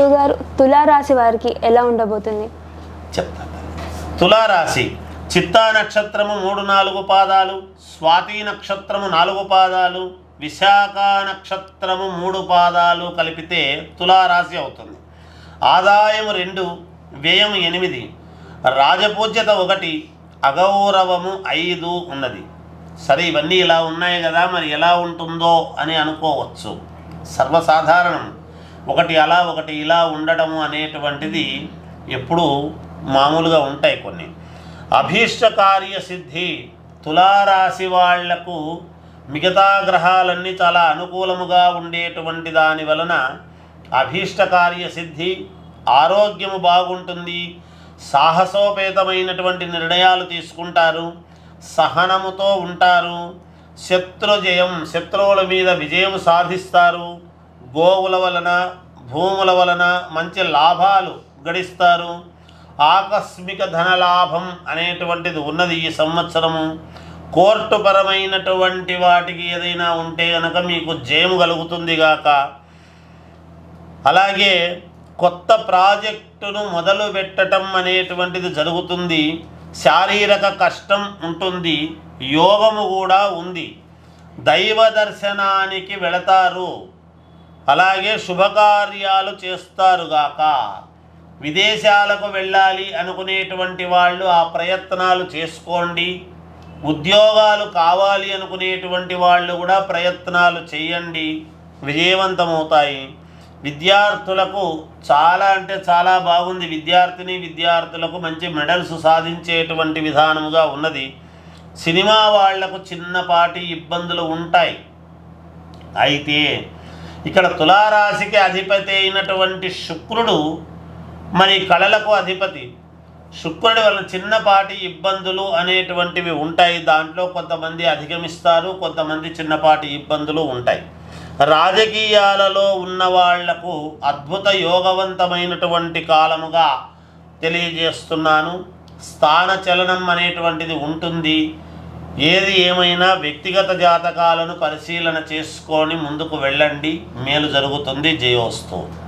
గారు తులారాశి వారికి ఎలా ఉండబోతుంది? చెప్తాను తులారాశి చిత్తా నక్షత్రము మూడు నాలుగు పాదాలు స్వాతి నక్షత్రము నాలుగు పాదాలు విశాఖ నక్షత్రము మూడు పాదాలు కలిపితే తులారాశి అవుతుంది. ఆదాయం రెండు వ్యయం ఎనిమిది రాజపూజ్యత ఒకటి అగౌరవము ఐదు ఉన్నది. సరే ఇవన్నీ ఇలా ఉన్నాయి కదా మరి ఎలా ఉంటుందో అని అనుకోవచ్చు. సర్వసాధారణం. ఒకటి అలా ఒకటి ఇలా ఉండటము అనేటువంటిది ఎప్పుడూ మామూలుగా ఉంటాయి కొన్ని. అభీష్ట కార్య సిద్ధి తులారాశి వాళ్ళకు మిగతా గ్రహాలన్నీ చాలా అనుకూలముగా ఉండేటువంటి దాని వలన అభీష్ట కార్య సిద్ధి ఆరోగ్యము బాగుంటుంది సాహసోపేతమైనటువంటి నిర్ణయాలు తీసుకుంటారు సహనముతో ఉంటారు శత్రుజయం శత్రువుల మీద విజయం సాధిస్తారు గోవుల వలన భూముల వలన మంచి లాభాలు గడిస్తారు. ఆకస్మిక ధనలాభం అనేటువంటిది ఉన్నది ఈ సంవత్సరము. కోర్టు పరమైనటువంటి వాటికి ఏదైనా ఉంటే కనుక మీకు జయము కలుగుతుంది గాక. అలాగే కొత్త ప్రాజెక్టును మొదలు పెట్టడం అనేటువంటిది జరుగుతుంది. శారీరక కష్టం ఉంటుంది. యోగము కూడా ఉంది. దైవ దర్శనానికి వెళతారు. అలాగే శుభకార్యాలు చేస్తారుగాక విదేశాలకు వెళ్ళాలి అనుకునేటువంటి వాళ్ళు ఆ ప్రయత్నాలు చేసుకోండి. ఉద్యోగాలు కావాలి అనుకునేటువంటి వాళ్ళు కూడా ప్రయత్నాలు చేయండి. విజయవంతమవుతాయి. విద్యార్థులకు చాలా అంటే చాలా బాగుంది. విద్యార్థిని విద్యార్థులకు మంచి మెడల్స్ సాధించేటువంటి విధానముగా ఉన్నది. సినిమా వాళ్ళకు చిన్నపాటి ఇబ్బందులు ఉంటాయి. అయితే ఇక్కడ తులారాశికి అధిపతి అయినటువంటి శుక్రుడు మరి కళలకు అధిపతి. శుక్రుడి వల్ల చిన్నపాటి ఇబ్బందులు అనేటువంటివి ఉంటాయి. దాంట్లో కొంతమంది అధిగమిస్తారు కొంతమంది చిన్నపాటి ఇబ్బందులు ఉంటాయి. రాజకీయాలలో ఉన్న వాళ్ళకు అద్భుత యోగవంతమైనటువంటి కాలముగా తెలియజేస్తున్నాను. స్థాన చలనం అనేటువంటిది ఉంటుంది. ఏది ఏమైనా వ్యక్తిగత జాతకాలను పరిశీలన చేసుకొని ముందుకు వెళ్ళండి. మేలు జరుగుతుంది. జయోస్తు.